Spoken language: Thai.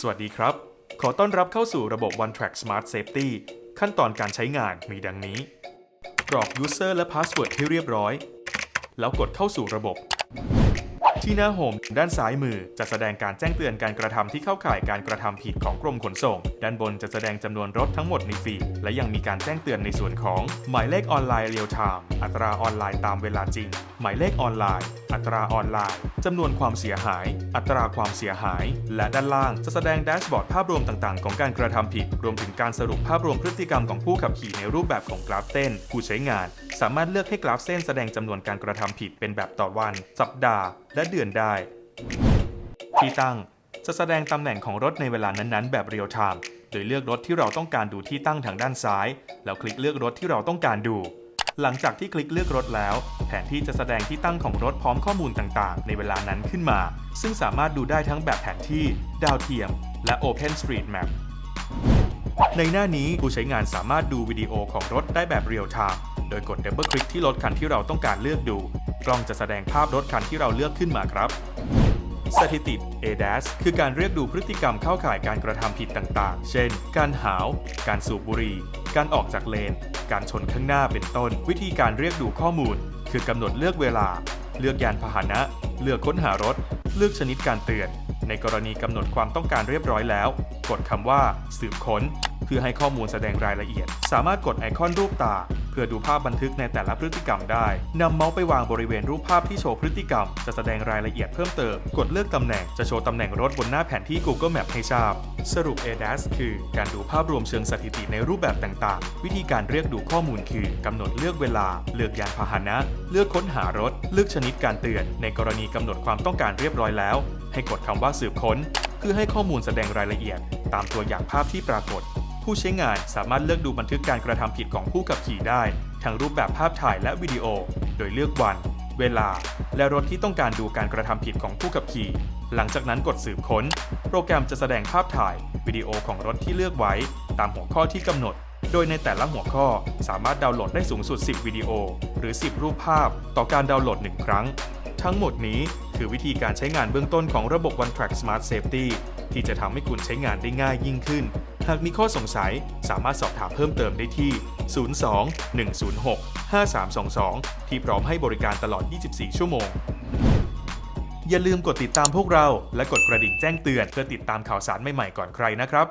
สวัสดีครับ ขอต้อนรับเข้าสู่ระบบ One Track Smart Safety ขั้นตอนการใช้งานมีดังนี้ กรอก User และ Password ให้เรียบร้อย แล้วกดเข้าสู่ระบบ ที่หน้าโฮมด้านซ้ายมือจะแสดงการแจ้งเตือนการกระทำที่เข้าข่ายการกระทำผิดของกรมขนส่ง ด้านบนจะแสดงจำนวนรถทั้งหมดในฟีดและยังมีการแจ้งเตือนในส่วนของ หมายเลขออนไลน์เรียลไทม์อัตราออนไลน์ตามเวลาจริง หมายเลขออนไลน์อัตราออนไลน์จำนวนความเสียหาย อัตราความเสียหาย และด้านล่างจะแสดงแดชบอร์ดภาพรวมต่างๆ ของการกระทำผิด รวมถึงการสรุปภาพรวมพฤติกรรมของผู้ขับขี่ในรูปแบบของกราฟเส้น ผู้ใช้งาน สามารถเลือกให้กราฟเส้นแสดงจำนวนการกระทำผิดเป็นแบบต่อวัน สัปดาห์ และเดือนได้ ที่ตั้งจะแสดงตำแหน่งของรถในเวลานั้นๆ แบบเรียลไทม์โดยเลือกรถที่เราต้องการดูที่ตั้งทางด้านซ้าย แล้วคลิกเลือกรถที่เราต้องการดู หลังจากที่คลิกเลือกรถแล้ว แผนที่จะแสดงที่ตั้งของรถพร้อมข้อมูลต่างๆ ในเวลานั้นขึ้นมา ซึ่งสามารถดูได้ทั้งแบบแผนที่ ดาวเทียม และ Open Street Map ในหน้านี้ผู้ใช้งานสามารถดูวิดีโอของรถได้แบบเรียลไทม์โดยกดดับเบิลคลิกที่รถคันที่เราต้องการเลือกดู กล้องจะแสดงภาพรถคันที่เราเลือกขึ้นมาครับ สถิติ ADAS คือการเรียกดูพฤติกรรมเข้าข่ายการกระทำผิดต่างๆ เช่น การหาว การสูบบุหรี่ การออกจากเลน การชนข้างหน้าเป็นต้น วิธีการเรียกดูข้อมูล คือกำหนดเลือกเวลา เลือกยานพาหนะ เลือกค้นหารถ เลือกชนิดการเตือน ในกรณีกำหนดความต้องการเรียบร้อยแล้ว กดคำว่า สืบค้น เพื่อให้ข้อมูลแสดงรายละเอียด สามารถกดไอคอนรูปตา พื่อดูภาพบันทึกในแต่ละพฤติกรรมได้นำเมาส์ไปวางบริเวณรูปภาพที่โชว์พฤติกรรม จะแสดงรายละเอียดเพิ่มเติม กดเลือกตำแหน่งจะโชว์ตำแหน่งรถบนหน้าแผนที่ Google Map ให้ทราบ สรุป ADAS คือ การดูภาพรวมเชิงสถิติในรูปแบบต่างๆ วิธีการเรียกดูข้อมูลคือกำหนดเลือกเวลา เลือกยานพาหนะ เลือกค้นหารถ เลือกชนิดการเตือน ในกรณีกำหนดความต้องการเรียบร้อยแล้ว ให้กดคำว่าสืบค้น เพื่อให้ข้อมูลแสดงรายละเอียด ตามตัวอย่างภาพที่ปรากฏ ผู้ใช้งานสามารถเลือกดูบันทึกการกระทำผิดของผู้ขับขี่ได้ ทั้งรูปแบบภาพถ่ายและวิดีโอ โดยเลือกวัน เวลา และรถที่ต้องการดูการกระทำผิดของผู้ขับขี่ หลังจากนั้นกดสืบค้น โปรแกรมจะแสดงภาพถ่าย วิดีโอของรถที่เลือกไว้ ตามหัวข้อที่กำหนด โดยในแต่ละหัวข้อสามารถดาวน์โหลดได้สูงสุด 10 วิดีโอ หรือ 10 รูปภาพ ต่อการดาวน์โหลด 1 ครั้ง ทั้งหมดนี้คือวิธีการใช้งานเบื้องต้นของระบบ One Track Smart Safety ที่จะทำให้คุณใช้งานได้ง่ายยิ่งขึ้น หากมีข้อสงสัยสามารถสอบถามเพิ่มเติมได้ที่ 02 106 5322 ที่พร้อมให้บริการตลอด 24 ชั่วโมง อย่าลืมกดติดตามพวกเรา และกดกระดิ่งแจ้งเตือนเพื่อติดตามข่าวสารใหม่ๆก่อนใครนะครับ